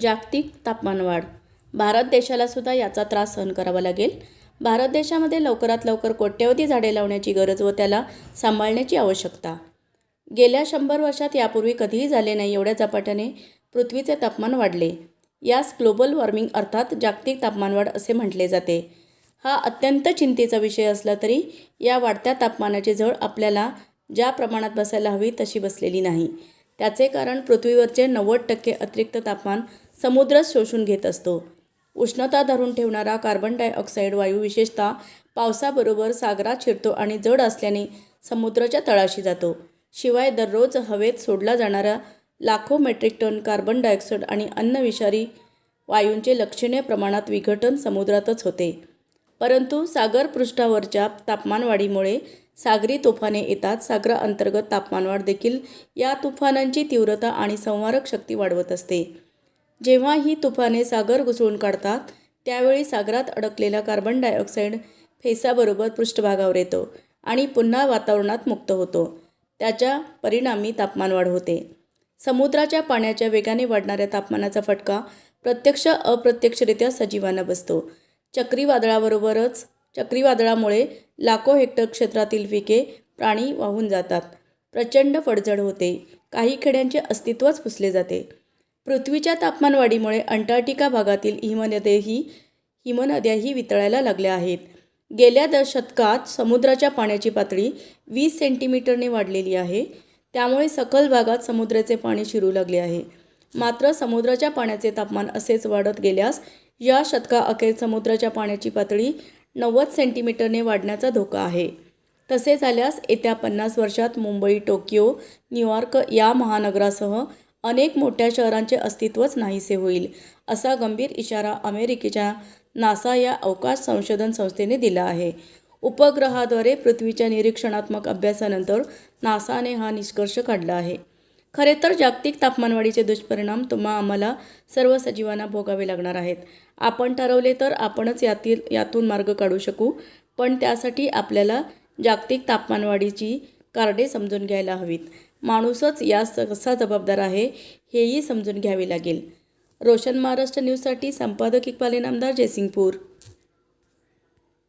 जागतिक तापमानवाढ भारत देशाला सुद्धा याचा त्रास सहन करावा लागेल. भारत देशामध्ये लवकरात लवकर कोट्यवधी झाडे लावण्याची गरज व त्याला सांभाळण्याची आवश्यकता. गेल्या शंभर वर्षात यापूर्वी कधीही झाले नाही एवढ्या झपाट्याने पृथ्वीचे तापमान वाढले. यास ग्लोबल वॉर्मिंग अर्थात जागतिक तापमानवाढ असे म्हटले जाते. हा अत्यंत चिंतेचा विषय असला तरी या वाढत्या तापमानाची झळ आपल्याला ज्या प्रमाणात बसायला हवी तशी बसलेली नाही. त्याचे कारण पृथ्वीवरचे नव्वद टक्के अतिरिक्त तापमान समुद्रच शोषून घेत असतो. उष्णता धरून ठेवणारा कार्बन डायऑक्साईड वायू विशेषतः पावसाबरोबर सागरात शिरतो आणि जड असल्याने समुद्राच्या तळाशी जातो. शिवाय दररोज हवेत सोडला जाणारा लाखो मेट्रिक टन कार्बन डायऑक्साईड आणि अन्न विषारी वायूंचे लक्षणीय प्रमाणात विघटन समुद्रातच होते. परंतु सागर पृष्ठावरच्या तापमानवाढीमुळे सागरी तुफाने येतात. सागराअंतर्गत तापमानवाढ देखील या तुफानांची तीव्रता आणि संवारक शक्ती वाढवत असते. जेव्हा ही तुफाने सागर घुसळून काढतात त्यावेळी सागरात अडकलेला कार्बन डायऑक्साईड फेसाबरोबर पृष्ठभागावर येतो आणि पुन्हा वातावरणात मुक्त होतो. त्याच्या परिणामी तापमानवाढ होते. समुद्राच्या पाण्याच्या वेगाने वाढणाऱ्या तापमानाचा फटका प्रत्यक्ष अप्रत्यक्षरित्या सजीवांना बसतो. चक्रीवादळाबरोबरच चक्रीवादळामुळे लाखो हेक्टर क्षेत्रातील पिके प्राणी वाहून जातात. प्रचंड फडझड होते. काही खेड्यांचे अस्तित्वच पुसले जाते. पृथ्वीच्या तापमानवाढीमुळे अंटार्क्टिका भागातील हिमनद्याही हिमनद्याही वितळायला लागल्या आहेत. गेल्या दशतकात समुद्राच्या पाण्याची पातळी वीस सेंटीमीटरने वाढलेली आहे. त्यामुळे सखल भागात समुद्राचे पाणी शिरू लागले आहे. मात्र समुद्राच्या पाण्याचे तापमान असेच वाढत गेल्यास या शतकाअखेर समुद्राच्या पाण्याची पातळी नव्वद सेंटीमीटरने वाढण्याचा धोका आहे. तसे झाल्यास येत्या पन्नास वर्षात मुंबई टोकियो न्यूयॉर्क या महानगरासह अनेक मोठ्या शहरांचे अस्तित्वच नाहीसे होईल असा गंभीर इशारा अमेरिकेच्या नासा या अवकाश संशोधन संस्थेने दिला आहे. उपग्रहाद्वारे पृथ्वीच्या निरीक्षणात्मक अभ्यासानंतर नासाने हा निष्कर्ष काढला आहे. खरे तर जागतिक तापमानवाढीचे दुष्परिणाम तुम्हा आम्हाला सर्व सजीवांना भोगावे लागणार आहेत. आपण ठरवले तर आपणच यातील यातून मार्ग काढू शकू पण त्यासाठी आपल्याला जागतिक तापमानवाढीची कारणे समजून घ्यायला हवीत. माणूसच यास कसा जबाबदार आहे हेही समजून घ्यावे लागेल. रोशन महाराष्ट्र न्यूजसाठी संपादक इक्बाले नामदार जयसिंगपूर.